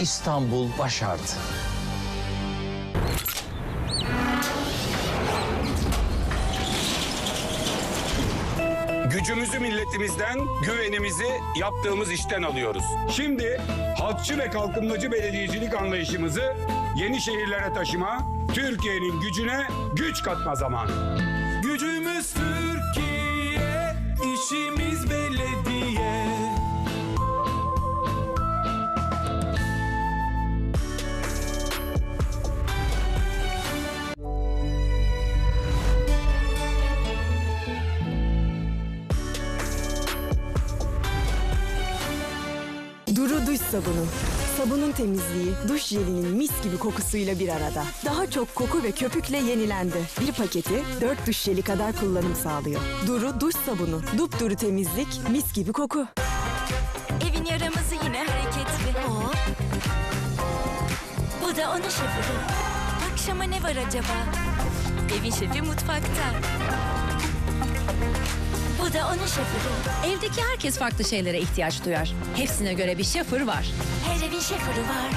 İstanbul başardı. Gücümüzü milletimizden, güvenimizi yaptığımız işten alıyoruz. Şimdi halkçı ve kalkınmacı belediyecilik anlayışımızı yeni şehirlere taşıma, Türkiye'nin gücüne güç katma zamanı. Gücümüz Türkiye, Duru duş sabunu. Sabunun temizliği, duş jelinin mis gibi kokusuyla bir arada. Daha çok koku ve köpükle yenilendi. Bir paketi 4 duş jeli kadar kullanım sağlıyor. Duru duş sabunu. Dupduru temizlik, mis gibi koku. Evin yaramazı yine hareketli. Hop. Bu da onun şoförü. Akşama ne var acaba? Evin şefi mutfakta. Da onun şoförü. Evdeki herkes farklı şeylere ihtiyaç duyar. Hepsine göre bir şoför var. Her evin şoförü var.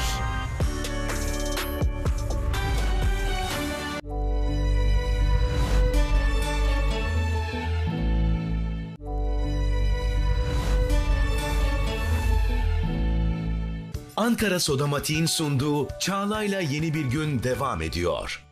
Ankara Sodamatiğin sunduğu Çağla'yla yeni bir gün devam ediyor.